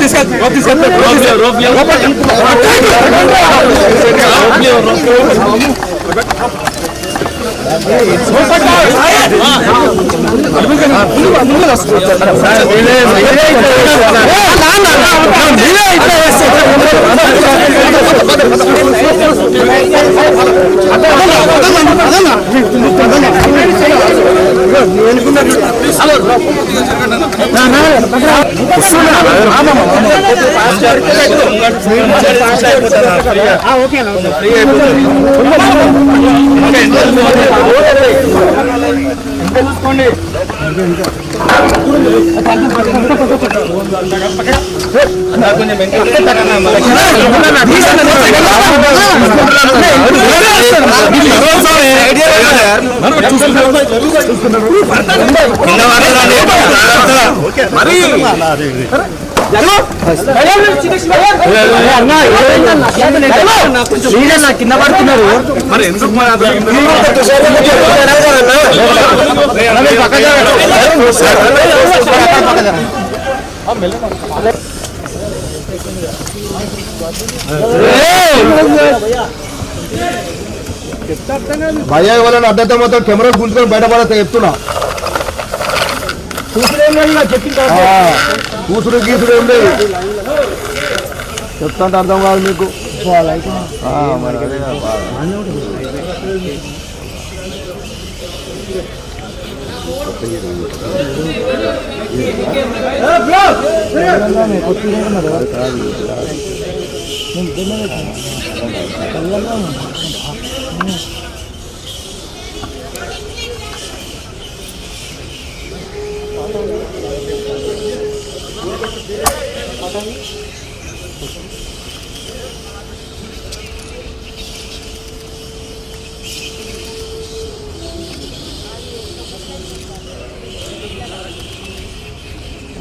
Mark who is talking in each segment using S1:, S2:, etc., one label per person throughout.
S1: తీసుకెళ్ళి చూసుకోండి కింద పడుతున్నారు
S2: మరి ఎందుకు మరి
S3: భయ వాళ్ళని అడ్డత మాత్రం కెమెరా గుంజుకొని బయటపడతా చెప్తున్నా. కూసురు గీసుడు ఏం లేదు. చెప్తా అర్థం కాదు మీకు. మరి ఆ, మరి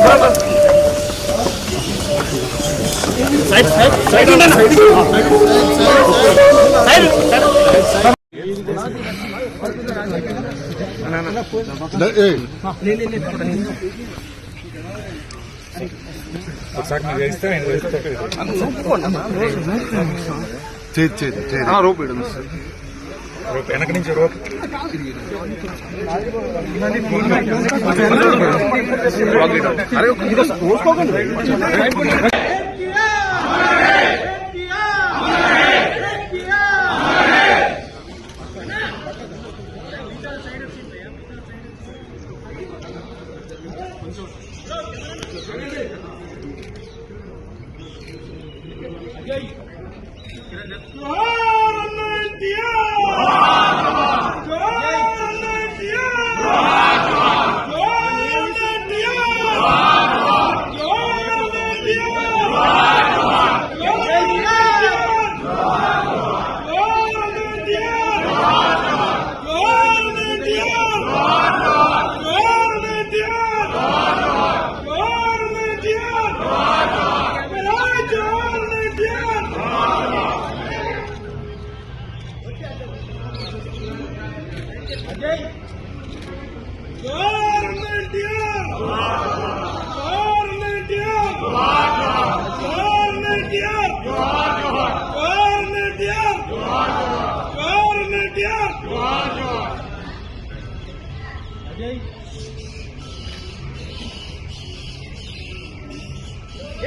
S3: బాధ. ఏయ్,
S2: ఒకసారి మీరు చేస్తే ఆయన చేస్తే
S3: చేయి, చేయి, చేయి.
S2: రోప్ వెనక నుంచి రోప్ Ah!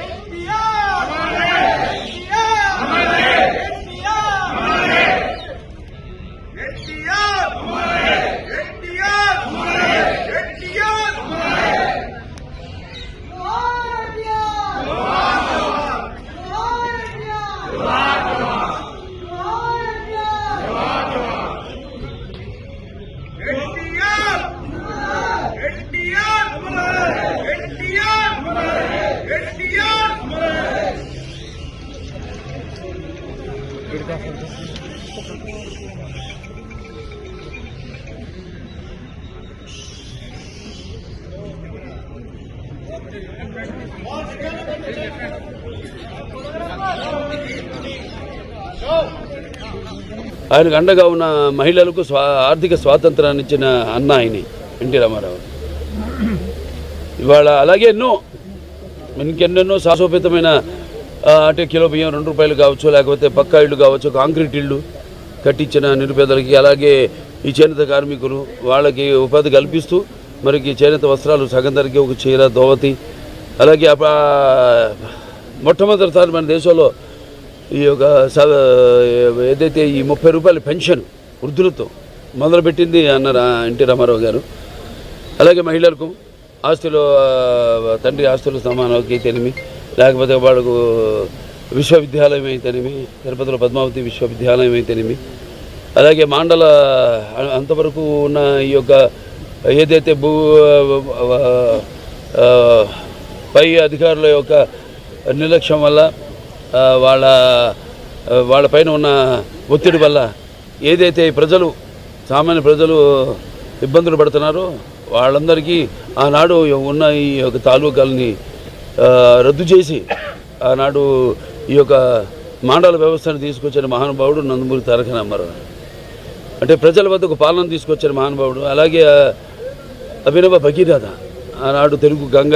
S4: ఎన్టీఆర్
S2: ఆయనకు అండగా ఉన్న మహిళలకు స్వా ఆర్థిక స్వాతంత్రాన్ని ఇచ్చిన అన్న ఆయన ఎన్టీ రామారావు. ఇవాళ అలాగే ఎన్నో ఇంకెన్నెన్నో శాశ్వతమైన అంటే కిలో బియ్యం రెండు రూపాయలు కావచ్చు లేకపోతే పక్కా ఇళ్ళు కావచ్చు కాంక్రీట్ ఇళ్ళు కట్టించిన నిరుపేదలకి అలాగే ఈ చేనేత కార్మికులు వాళ్ళకి ఉపాధి కల్పిస్తూ మరికి చేనేత వస్త్రాలు సగం ధరకి ఒక చీర దోవతి అలాగే అప్ప- మొట్టమొదటిసారి మన దేశంలో ఈ యొక్క ఏదైతే ఈ ముప్పై రూపాయల పెన్షన్ వృద్ధులతో మొదలుపెట్టింది అన్నారు ఎన్టీ రామారావు గారు. అలాగే మహిళలకు ఆస్తులు తండ్రి ఆస్తులు సమానకి తెలిమి లేకపోతే వాడుకు విశ్వవిద్యాలయం అయితేనేమి తిరుపతిలో పద్మావతి విశ్వవిద్యాలయం అయితేనేమి. అలాగే మాండల అంతవరకు ఉన్న ఈ యొక్క ఏదైతే భూ పై అధికారుల యొక్క నిర్లక్ష్యం వల్ల వాళ్ళ వాళ్ళ పైన వాళ్ళపైన ఉన్న ఒత్తిడి వల్ల ఏదైతే ప్రజలు సామాన్య ప్రజలు ఇబ్బందులు పడుతున్నారో వాళ్ళందరికీ ఆనాడు ఉన్న ఈ యొక్క తాలూకాలని రద్దు చేసి ఆనాడు ఈ యొక్క మాండల వ్యవస్థను తీసుకొచ్చిన మహానుభావుడు నందమూరి తారక రామారావు. అంటే ప్రజల వద్దకు పాలన తీసుకొచ్చిన మహానుభావుడు అలాగే అభినవ భగీరథ ఆనాడు తెలుగు గంగ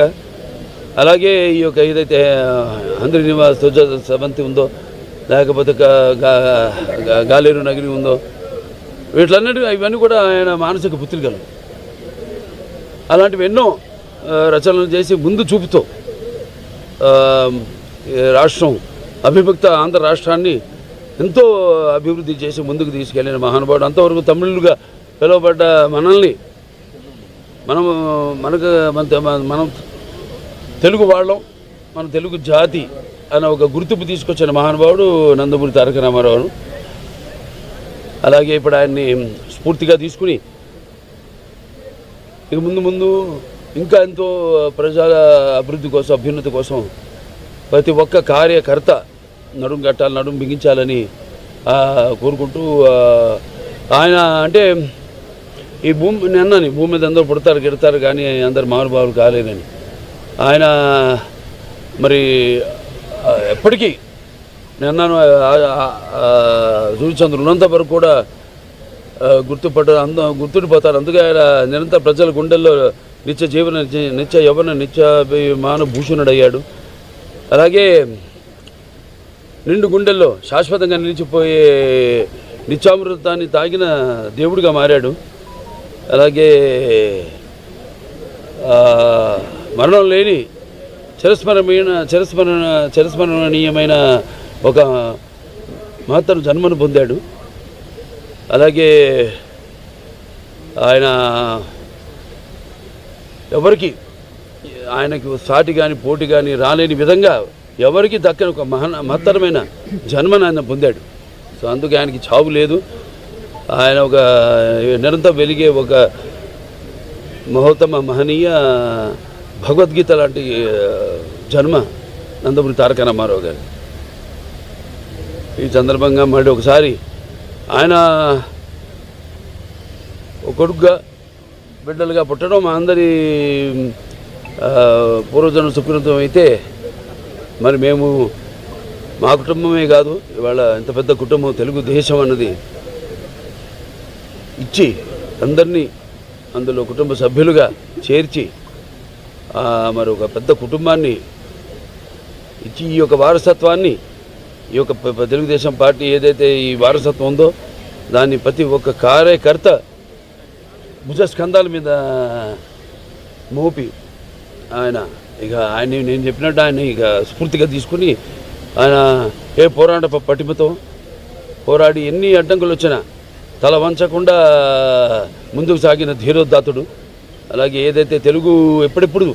S2: అలాగే ఈ యొక్క ఏదైతే ఆంధ్ర నివాస్ ధ్వజ సవంతి ఉందో లేకపోతే గాలేరు నగిరి ఉందో వీటిలన్నిటి ఇవన్నీ కూడా ఆయన మానసిక పుత్రికలు. అలాంటివి ఎన్నో రచనలు చేసి ముందు చూపుతో రాష్ట్రం అభిభక్త ఆంధ్ర రాష్ట్రాన్ని ఎంతో అభివృద్ధి చేసి ముందుకు తీసుకెళ్ళిన మహానుభావుడు. అంతవరకు తమిళులుగా పిలువబడ్డ మనల్ని మనం మనకు మన మనం తెలుగు వాళ్ళం మన తెలుగు జాతి అనే ఒక గుర్తింపు తీసుకొచ్చిన మహానుభావుడు నందమూరి తారక రామారావు. అలాగే ఇప్పుడు ఆయన్ని స్ఫూర్తిగా తీసుకుని ఇక ముందు ముందు ఇంకా ఎంతో ప్రజల అభివృద్ధి కోసం అభ్యున్నతి కోసం ప్రతి ఒక్క కార్యకర్త నడుం కట్టాలి నడుం బిగించాలని కోరుకుంటూ ఆయన అంటే ఈ భూమి నిన్నని భూమి మీద అందరూ పుడతారు గిడతారు కానీ అందరు మహానుభావులు కాలేదని. ఆయన మరి ఎప్పటికీ నేను సూర్యచంద్రుడు ఉన్నంత వరకు కూడా గుర్తుపడ్డ అంద గుర్తుండిపోతారు. అందుకే ఆయన నిరంతర ప్రజల గుండెల్లో నిత్య జీవన నిత్య- యవన నిత్య భూషణుడయ్యాడు. అలాగే నిండు గుండెల్లో శాశ్వతంగా నిలిచిపోయే నిత్యామృతాన్ని తాగిన దేవుడిగా మారాడు. అలాగే మరణం లేని చిరస్మరణమైన చిరస్మరణ చిరస్మరణీయమైన ఒక మహత్తను జన్మను పొందాడు. అలాగే ఆయన ఎవరికి ఆయనకు సాటి కానీ పోటీ కానీ రాలేని విధంగా ఎవరికి దక్కని ఒక మహన మహత్తరమైన జన్మను ఆయన పొందాడు. సో అందుకే ఆయనకి చావు లేదు. ఆయన ఒక నిరంతరం వెలిగే ఒక మహోత్తమ మహనీయ భగవద్గీత లాంటి జన్మ నందమూరి తారక రామారావు గారు. ఈ సందర్భంగా మళ్ళీ ఒకసారి ఆయన ఒక కొడుకుగా బిడ్డలుగా పుట్టడం మా అందరి ఆ, పూర్వజన్మ సుకృతం అయితే మరి మేము మా కుటుంబమే కాదు ఇవాళ ఇంత పెద్ద కుటుంబం తెలుగు దేశం అన్నది ఇచ్చి అందరినీ అందులో కుటుంబ సభ్యులుగా చేర్చి మరి ఒక పెద్ద కుటుంబాన్ని ఇచ్చి ఈ యొక్క వారసత్వాన్ని ఈ యొక్క తెలుగుదేశం పార్టీ ఏదైతే ఈ వారసత్వం ఉందో దాన్ని ప్రతి ఒక్క కార్యకర్త భుజ స్కంధాల మీద మోపి ఆయన. ఇక ఆయన నేను చెప్పినట్టు ఆయన ఇక స్ఫూర్తిగా తీసుకుని ఆయన ఏ పోరాట పటిమతో పోరాడి ఎన్ని అడ్డంకులు వచ్చినా తల వంచకుండా ముందుకు సాగిన ధీరోద్ధాతుడు. అలాగే ఏదైతే తెలుగు ఎప్పుడెప్పుడు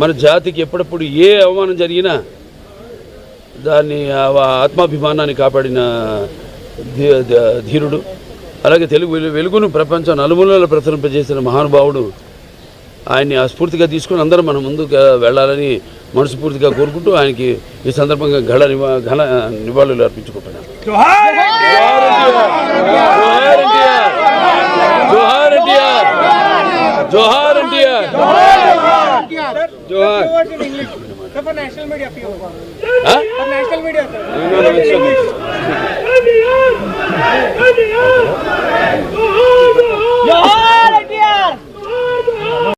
S2: మన జాతికి ఎప్పుడెప్పుడు ఏ అవమానం జరిగినా దాన్ని ఆ ఆత్మాభిమానాన్ని కాపాడిన ధీరుడు. అలాగే తెలుగు వెలు- వెలుగును ప్రపంచం నలుమూలలో ప్రసరింపజేసిన మహానుభావుడు ఆయన్ని స్ఫూర్తిగా తీసుకుని అందరం మనం ముందుకు వెళ్ళాలని మనస్ఫూర్తిగా కోరుకుంటూ ఆయనకి ఈ సందర్భంగా ఘన నివా ఘన నివాళులు అర్పించుకుంటున్నాను. జోహార్! ఎన్టీఆర్! జోహార్ జోహార్ 아니야!